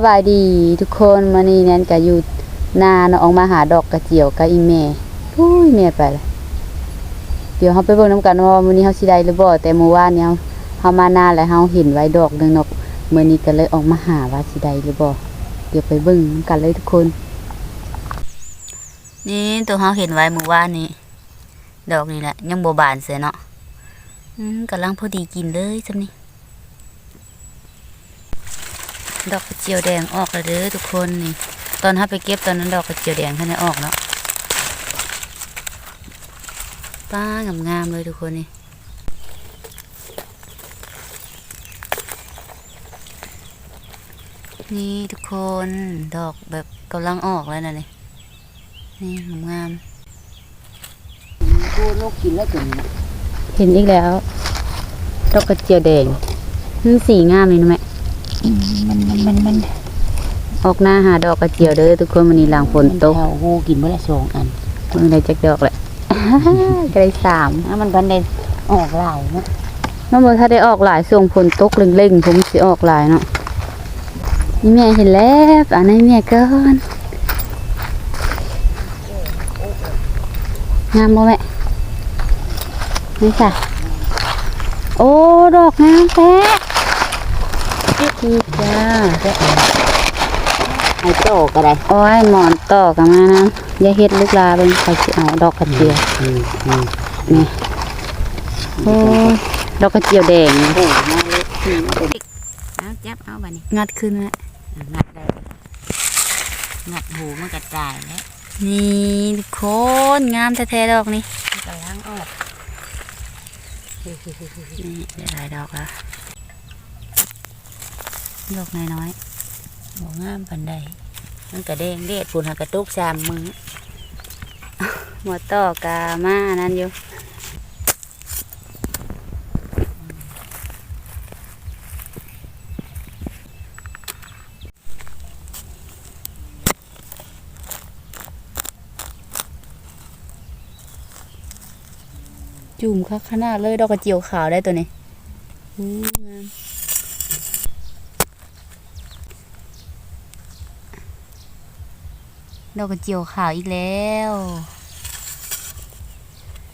สบายดีทุกคนมานี่แนนก็อยู่นาเนาะออกมาหาดอกกระเจียวกับอีแม่อุ้ยแม่ไปละเดี๋ยวเฮาไปเบิ่งนํกันว่ามื้อนี้เฮาสิได้หรือบ่แต่เมื่อวานเนี่ยเฮาเฮามานาแล้วเฮาเห็นไว้ดอกหนึ่งเนาะมื้อนี้ก็เลยออกมาหาว่าสิได้หรือบ่เดี๋ยวไปเบิ่งนํกันเลยทุกคน นี่ตัวเฮาเห็นไว้เมื่อวานนี้ดอกนี่แหละยังบ่บานเสียเนาะอืมกำลังพอดีกินเลยซำนี้ ดอกกระเจียวแดงออกแล้วเด้อทุกคนนี่ ตอนถ้าไปเก็บตอนนั้นดอกกระเจียวแดงท่านได้ออกเนาะป้างามๆเลยทุกคนนี่นี่ทุกคนดอกแบบกำลังออกแล้วนะนี่นี่งามกูลูกกินแล้วตัวนี้นะๆเห็นอีกแล้ว ดอกกระเจียวแดงมันสีงามเลยนะแม่มัน มันมันมันออกหน้าหาดอกกระเจียวเด้อทุกคนวันนี้หลังฝนตกเท่ากูกินเมื่อละสองอันมือไรจักดอกแหละก็ได้สามอะมันบันเดนออกหลายเนาะน้องโมถ้าได้ออกหลายส่งผลตกเล่งๆผมสิออกหลายเนาะนี่แม่เห็นแล้วอันนี้แม่ก่อนงามบ่แม่นี่ค่ะ โอ้ ดอกงามแท้ ดีจ้าไอ้โตก็ได้โอ้ยหมอนต่อกันมานะอย่าเฮ็ดลูกลาเป็นใครสิเอาดอกกระเจียวอืมอืมนี่โอ้ยดอกกระเจียวแดงโอ้ยมาเลยอืมเอาจับเอาบัดนี้งัดขึ้นแล้วอะงัดได้งัดหูมันกระจายแล้วนี่ทุกคนงามแท้ๆดอกนี่มันกระล้างออกนี่ได้หลายดอกแล้ว ดอกน้อยบ่งามปันใดมันกระเด้งเด็ดปุ่นหากระตุกสามมือๆหัวต่อกามานั่นอยู่จุ่มคักขนาดเลยดอกกระเจียวขาวได้ตัวนี้อู้งาม ดอกกระเจียวขาวอีกแล้ว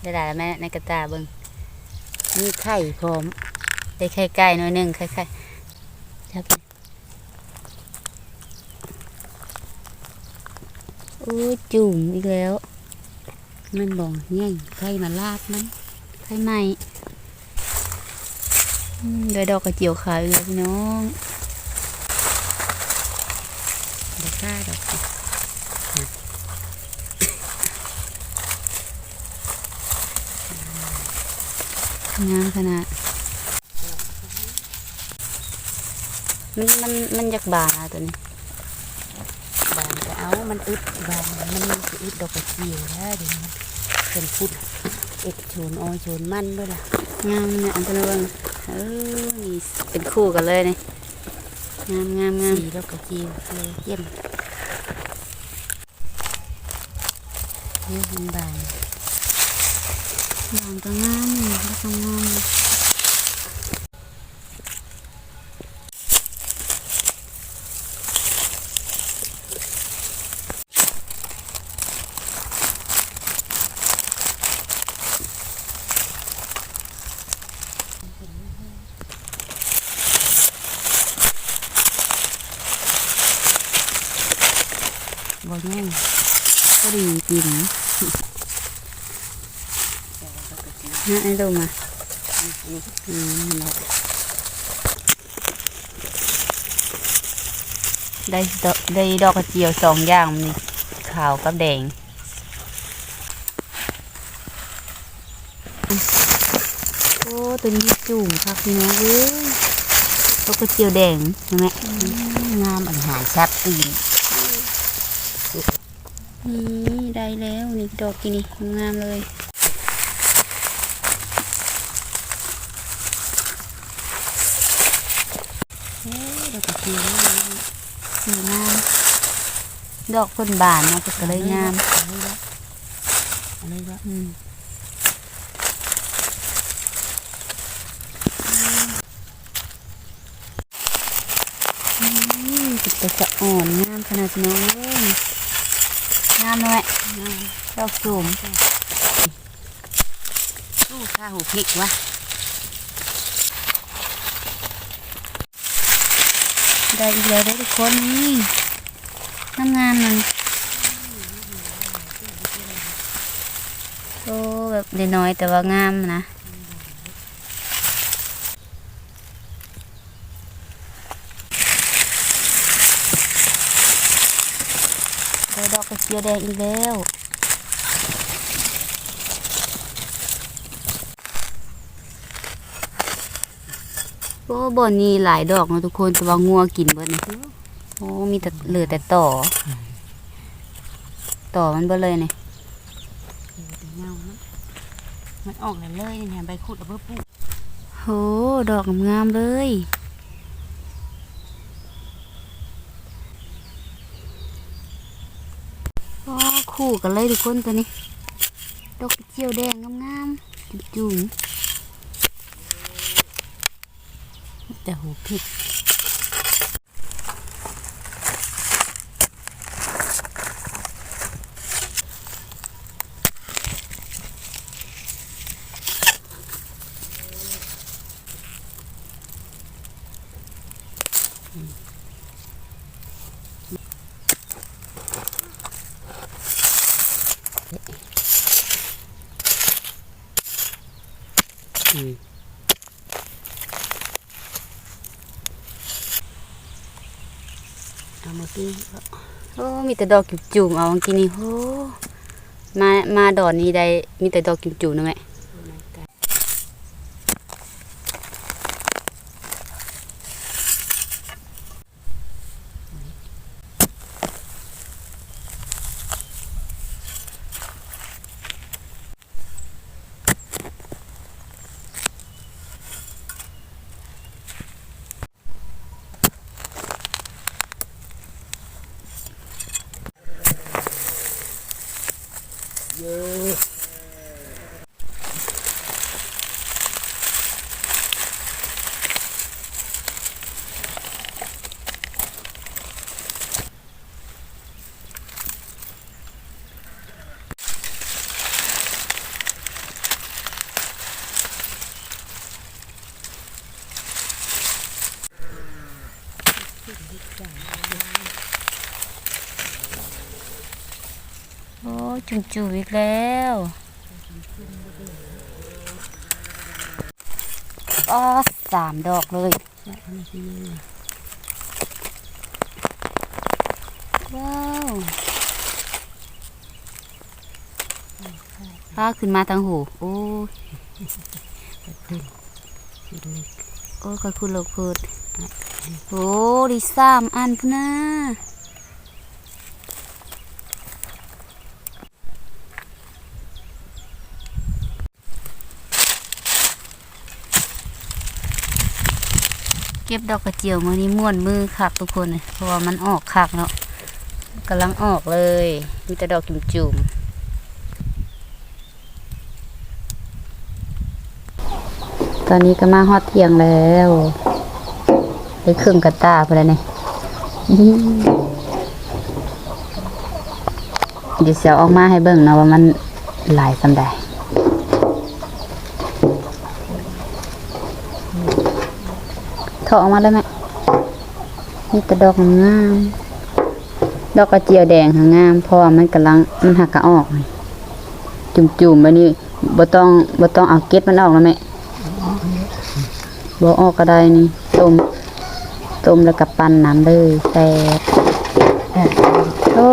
ได้หลายแล้วแม่ในกระตาเบิงมีไข่พร้อม ได้ไข่ไก่หน่อยหนึ่งไข่ไข่จับไปโอ้ยจุ่มอีกแล้ว มันบ่แง่งไข่มาลาดมันไข่ใหม่ได้ดอกกระเจียวขาวอีกแล้วพี่น้องบ่กล้าดอก งามขนาด มันมันมันอยากบานอะตัวนี้ บานก็เอามันอึดบานมันมันสิอึดดอกกระเจียวแล้วเดี๋ยวมันเป็นพุดเอกโชนออยโชนมันด้วยล่ะ งามเนี่ยอันตัวนี้เบิ่งเออนี่เป็นคู่กันเลยนี่งามงามงามสีดอกกระเจียวเลยเยี่ยมนี่มันบานบาน ก็งามนี่แล้วก็งาม บ่แง่งก็ดีกินนะไอ้ดูมาอืมดอกได้ดอกได้ดอกกระเจียวสองอย่างนี่ขาวกับแดงโอ้ตัวนี้จุ่มครับพี่น้องเอ้ยดอกกระเจียวแดงเห็นไหมงามอันหายชัดตีนนี่ได้แล้วนี่ดอกกินนี่งามเลย ดอกกระเจียวนี่สวยงามดอกเพ่นบานเนาะเพิ่นก็เลยงามอะไรวะอืมอืมมเป็นตะจะอ่อนงามขนาดน้องเอ้ยงามเลยดอกสูงลูกข้าหูพริกวะ ได้อีกแล้วได้ทุกคนนี่งามงามมันโอ้แบบเล็น้อยแต่ว่างามนะดอกกระเจียวแดงอีกแล้ว โอ้บ่อนนี้หลายดอกเนาะทุกคนแต่ว่างัวกินเบิดนี่โอ้มีแต่เหลือแต่ต่ออต่อมันเบิดเลยนี่เงามันมันออกเลยเลยเนี่ยใบขุดเอาเพื่อปลูกโหดอกงามๆเลยโอ้คู่กันเลยทุกคนตัวนี้ ดอกกระเจียวแดงงามๆจุ่ม แต่หูพริกอืม เอามาปิ้งโอ้ มีแต่ดอกจุ่มๆเอากินนี่โอ้มามาดอนนี้ได้มีแต่ดอกจุ่มๆนะแม่ มันกัน โจุ่มๆอีกแล้วอ๋อสามดอกเลยแล้วอันนี้คือยังไงว้าวป้าขึ้นมาทางหูโอ้ยคือเล็กโอ้ยค่อยคุณเราเพิดโอ้ดีสามอันพุ่นนะ เก็บดอกกระเจียวมือนี้ม่วนมือคักทุกคนเพราะว่ามันออกคักเนาะกำลังออกเลย มีแต่ดอกจุ่มๆตอนนี้ก็มาฮอดเที่ยงแล้วไปครึ่งกระตาไปแล้วเนี่ยอื้อเดี๋ยวเสียวออกมาให้เบิ่งนะว่ามันหลายสำใด ถอดออกมาเลยไหมนี่แต่ดอกงาม ดอกกระเจียวแดงหางามพราะว่ามันกำลังมันหักกระออก จุ่มๆไปนี่บ่ต้องบ่ต้องเอาเกล็ดมันออกแล้วแม่บ่ออกก็ได้นี่ต้มต้มแล้วก็ปั่นน้ำเลยแซ่บโอ้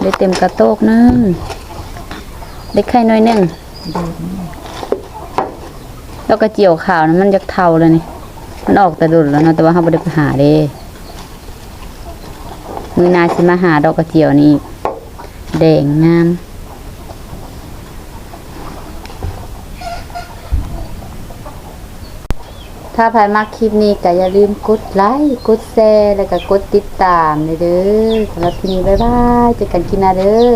ได้เต็มกระโตกนึงได้ไข่น้อยนึงแล้วก็เจียวขาวนะมันจะเท่าเลยนี่ มันออกแต่ดุดแล้วเนาะแต่ว่าเราบ่ได้ไปหาเด้มือนาสิมาหาดอกกระเจียวนี่แดงงามถ้าใครมักคลิปนี้ก็อย่าลืมกดไลค์กดแชร์แล้วก็กดติดตามเลยเด้อสำหรับคลิปนี้บ๊ายบายเจอกันคลิปหน้าเด้อ